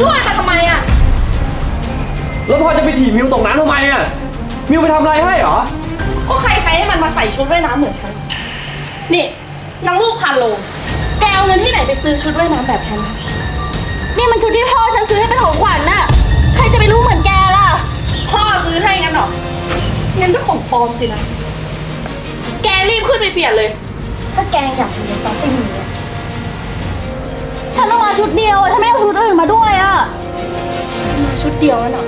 ช่วยแต่ทำไมอะ แล้วพลอยจะไปถีบมิวตกน้ำทำไมอะ มิวไปทำอะไรให้เหรอ ก็ใครใช้ให้มันมาใส่ชุดว่ายน้ำเหมือนฉัน นี่นางลูกพันโลงแกเอาเงินที่ไหนไปซื้อชุดว่ายน้ำแบบฉัน นี่มันชุดที่พ่อฉันซื้อให้เป็นของขวัญน่ะ ใครจะไปรู้เหมือนแกล่ะ พ่อซื้อให้งั้นเหรองั้นก็ของปลอมสินะ แกรีบขึ้นไปเปลี่ยนเลย ถ้าแกอยากอยู่ในปาร์ตี้นี้อะ ฉันเอามาชุดเดียวอะฉันไม่เอาชุดอื่นมาด้วยอะมาชุดเดียวนั่นเหรอ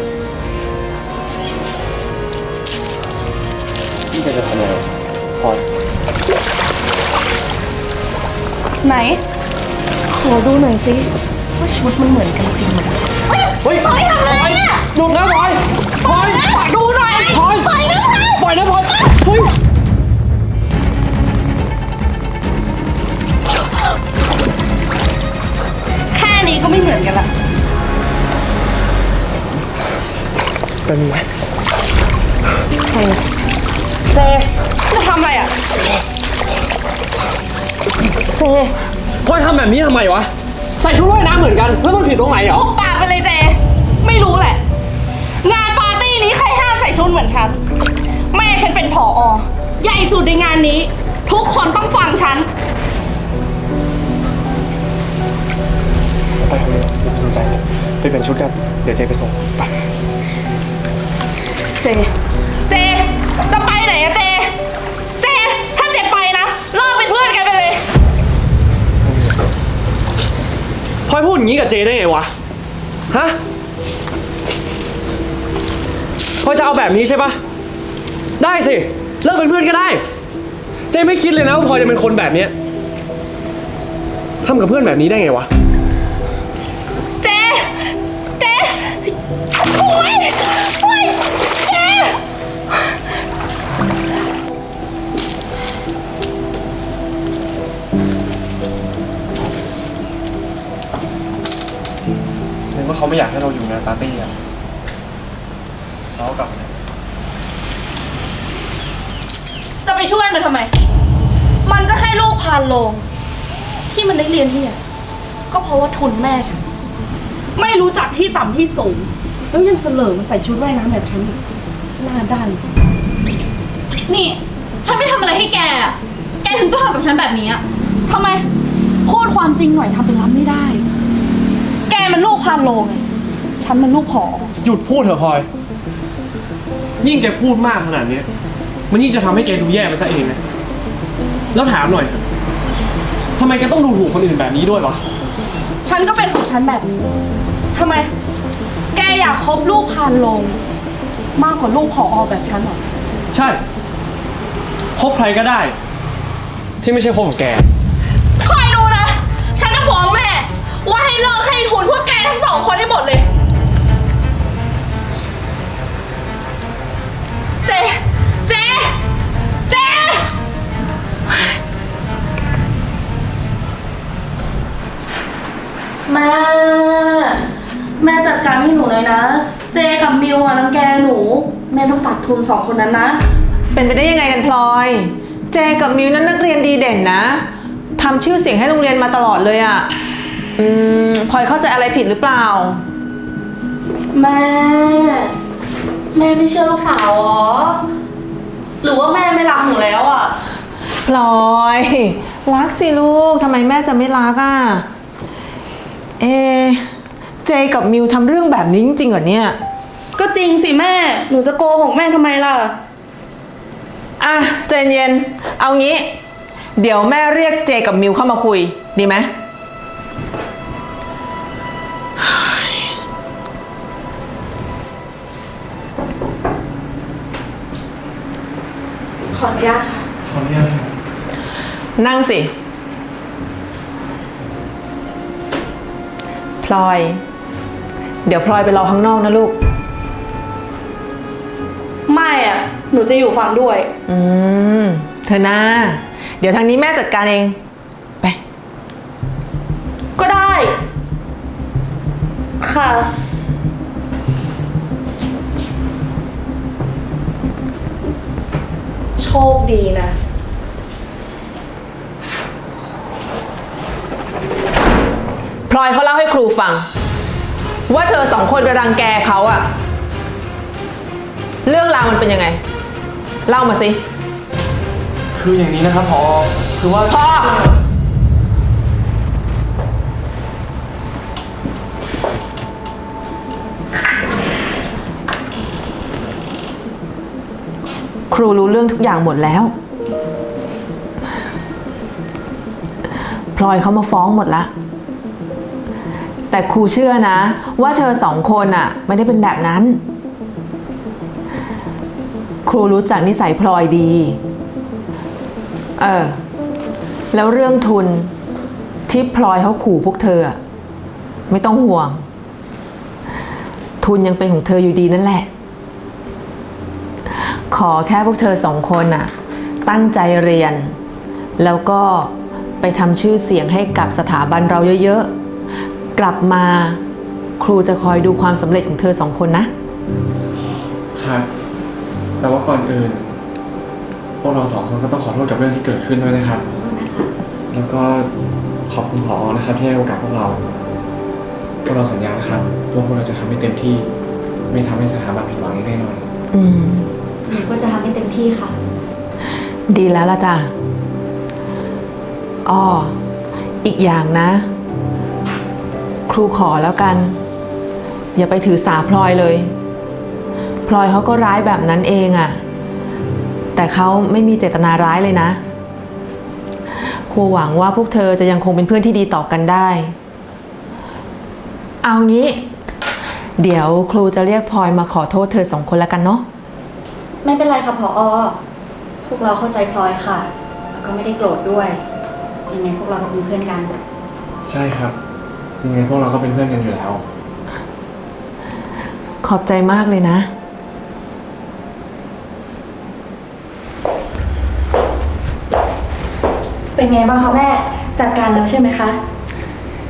นี่จะทำอะไรพลอยไหน ขอดูหน่อยสิว่าชุดมันเหมือนกันจริงไหมเฮ้ยพลอยทำอะไรอะหยุดนะพลอยพลอยขอดูหน่อยพลอยปล่อยนะปล่อยนะพลอยเฮ้ย เป็นไงเจเจ จะทำอะไรอะ เจพลอยทำแบบนี้ทำไมวะ ใส่ชุดว่ายน้ำเหมือนกัน แล้วมันผิดตรงไหนเหรอหุบปากไปเลยเจ ไม่รู้แหละ งานปาร์ตี้นี้ใครห้ามใส่ชุดเหมือนฉัน แม่ฉันเป็นผออใหญ่สุดในงานนี้ ทุกคนต้องฟังฉัน ไปเถอะอย่าไปสนใจเลยไปเปลี่ยนชุดกัน เดี๋ยวเจไปส่ง ไป เจ เจ จะไปไหนอะเจ เจ ถ้าเจไปนะเลิกเป็นเพื่อนกันไปเลย พลอยพูดอย่างนี้กับเจได้ไงวะ ฮะพลอยจะเอาแบบนี้ใช่ปะได้สิ เลิกเป็นเพื่อนก็ได้ เจไม่คิดเลยนะว่าพลอยจะเป็นคนแบบเนี้ยทำกับเพื่อนแบบนี้ได้ไงวะ เจ เจโอ้ย ไม่อยากให้เราอยู่งานปาร์ตี้อะเราก็กลับมาจะไปช่วยมันทำไม มันก็แค่ลูกพานโลงที่มันได้เรียนที่เนี่ย ก็เพราะว่าทุนแม่ฉัน ไม่รู้จักที่ต่ำที่สูง แล้วยังเสลอมาใส่ชุดว่ายน้ำแบบฉันอีกหน้าด้านจริงนี่ ฉันไม่ทำอะไรให้แกอะแกถึงต้องทำกับฉันแบบนี้อะทำไม พูดความจริงหน่อยทำเป็นรับไม่ได้แก มันลูกพานโลงไงฉันมันลูกผอ หยุดพูดเถอะพลอย ยิ่งแกพูดมากขนาดเนี้ยมันยิ่งจะทำให้แกดูแย่ไปซะเองนะ แล้วถามหน่อยเถอะทำไมแกต้องดูถูกคนอื่นแบบนี้ด้วยวะ ฉันก็เป็นของฉันแบบนี้ทำไม แกอยากคบลูกพานโลง มากกว่าลูกผอแบบฉันเหรอ ใช่ คบใครก็ได้ ที่ไม่ใช่คบกับแก คอยดูนะ ฉันจะฟ้องแม่ ว่าให้เลิกให้ทุนพวกแกทั้งสองคนให้หมดเลย เจ เจ เจ แม่ แม่จัดการให้หนูหน่อยนะ เจกับมิวอะรังแกหนู แม่ต้องตัดทุนสองคนนั้นนะ เป็นไปได้ยังไงกันพลอย เจกับมิวนั้นนักเรียนดีเด่นนะทำชื่อเสียงให้โรงเรียนมาตลอดเลยอะ่ะ อืมพลอยเข้าใจอะไรผิดหรือเปล่า แม่ แม่ไม่เชื่อลูกสาวเหรอ หรือว่าแม่ไม่รักหนูแล้วอะ พลอยรักสิลูกทำไมแม่จะไม่รักอะ่ะ เอะเจกับมิวทำเรื่องแบบนี้จริงๆเหรอเนี่ย ก็จริงสิแม่ หนูจะโกหกแม่ทำไมล่ะ อะใจเย็นเอางี้ เดี๋ยวแม่เรียกเจกับมิวเข้ามาคุย ดีไหม ขออนุญาตค่ะ ขออนุญาตครับนั่งสิ พลอย เดี๋ยวพลอยไปรอข้างนอกนะลูก ไม่อะ หนูจะอยู่ฟังด้วย อืม เธอนะเดี๋ยวทางนี้แม่จัดการเอง ไป ก็ได้ ค่ะ คดีนะ พลอยเขาเล่าให้ครูฟัง ว่าเธอสองคนไปรังแกเขาอะเรื่องราวมันเป็นยังไง เล่ามาสิ คืออย่างนี้นะครับพอคือว่าพ่อ ครูรู้เรื่องทุกอย่างหมดแล้ว พลอยเขามาฟ้องหมดละ แต่ครูเชื่อนะ ว่าเธอสองคนอะไม่ได้เป็นแบบนั้น ครูรู้จักนิสัยพลอยดี เออ แล้วเรื่องทุนที่พลอยเขาขู่พวกเธอ ไม่ต้องห่วง ทุนยังเป็นของเธออยู่ดีนั่นแหละ ขอแค่พวกเธอสองคนน่ะตั้งใจเรียน แล้วก็ไปทำชื่อเสียงให้กับสถาบันเราเยอะๆ กลับมาครูจะคอยดูความสำเร็จของเธอสองคนนะ ครับ แต่ว่าก่อนอื่น พวกเราสองคนก็ต้องขอโทษกับเรื่องที่เกิดขึ้นด้วยนะครับ แล้วก็ขอบคุณผอนะครับที่ให้โอกาสพวกเรา พวกเราสัญญานะครับว่าพวกเราจะทำให้เต็มที่ ไม่ทำให้สถาบันผิดหวังอย่างแน่นอน อืม หนูก็จะทำให้เต็มที่ค่ะ ดีแล้วละจ้ะอ้ออีกอย่างนะ ครูขอแล้วกัน อย่าไปถือสาพลอยเลย พลอยเขาก็ร้ายแบบนั้นเองอะแต่เขาไม่มีเจตนาร้ายเลยนะ ครูหวังว่าพวกเธอจะยังคงเป็นเพื่อนที่ดีต่อกันได้ เอางี้ เดี๋ยวครูจะเรียกพลอยมาขอโทษเธอสองคนล้วกันเนาะ ไม่เป็นไรค่ะพออพวกเราเข้าใจพลอยค่ะ แล้วก็ไม่ได้โกรธด้วย ยังไงพวกเราก็เป็นเพื่อนกัน ใช่ครับยังไงพวกเราก็เป็นเพื่อนกันอยู่แล้ว ขอบใจมากเลยนะ เป็นไงบ้างคะแม่ จัดการแล้วใช่ไหมคะ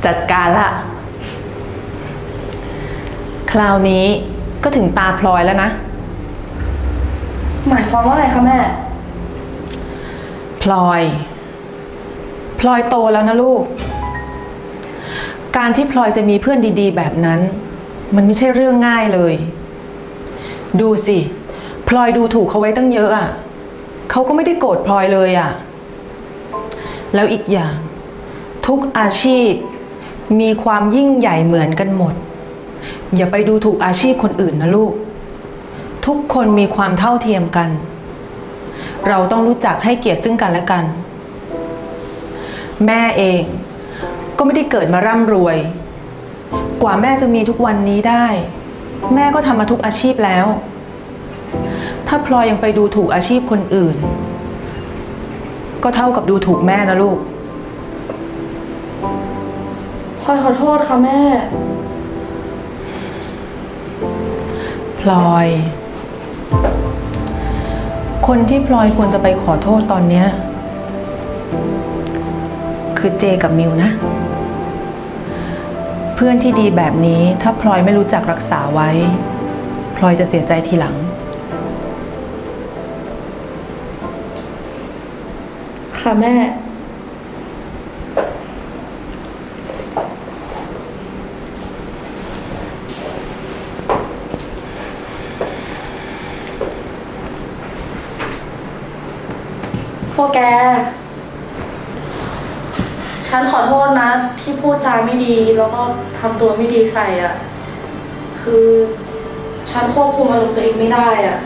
จัดการละ คราวนี้ก็ถึงตาพลอยแล้วนะ หมายความว่าไงคะแม่ พลอย พลอยโตแล้วนะลูก การที่พลอยจะมีเพื่อนดีๆ แบบนั้น มันไม่ใช่เรื่องง่ายเลย ดูสิ พลอยดูถูกเขาไว้ตั้งเยอะอะเขาก็ไม่ได้โกรธพลอยเลยอะ แล้วอีกอย่าง ทุกอาชีพมีความยิ่งใหญ่เหมือนกันหมด อย่าไปดูถูกอาชีพคนอื่นนะลูก ทุกคนมีความเท่าเทียมกัน เราต้องรู้จักให้เกียรติซึ่งกันและกัน แม่เองก็ไม่ได้เกิดมาร่ำรวย กว่าแม่จะมีทุกวันนี้ได้ แม่ก็ทำมาทุกอาชีพแล้ว ถ้าพลอยยังไปดูถูกอาชีพคนอื่น ก็เท่ากับดูถูกแม่นะลูกพลอยขอโทษค่ะแม่ พลอย คนที่พลอยควรจะไปขอโทษตอนเนี้ย คือเจกับมิวนะ เพื่อนที่ดีแบบนี้ถ้าพลอยไม่รู้จักรักษาไว้ พลอยจะเสียใจทีหลัง ค่ะแม่ พวกแก ฉันขอโทษนะ ที่พูดจาไม่ดีแล้วก็ทำตัวไม่ดีใส่อะ่ะ คือฉันควบคุมอารมณ์ตัวเองไม่ได้อะ่ะ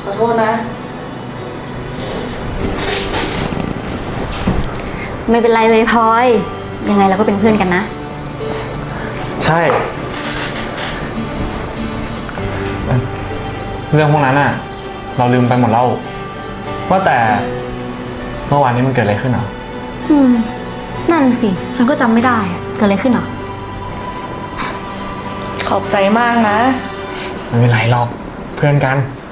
ขอโทษนะ ไม่เป็นไรเลยพลอย ยังไงเราก็เป็นเพื่อนกันนะ ใช่เอ่อเรื่องพวกนั้นอะเราลืมไปหมดแล้ว ว่าแต่เมื่อวานนี้มันเกิดอะไรขึ้นเหรอ อืม นั่นสิ ฉันก็จำไม่ได้อะเกิดอะไรขึ้นหรอ ขอบใจมากนะ ไม่เป็นไรหรอกเพื่อนกันอ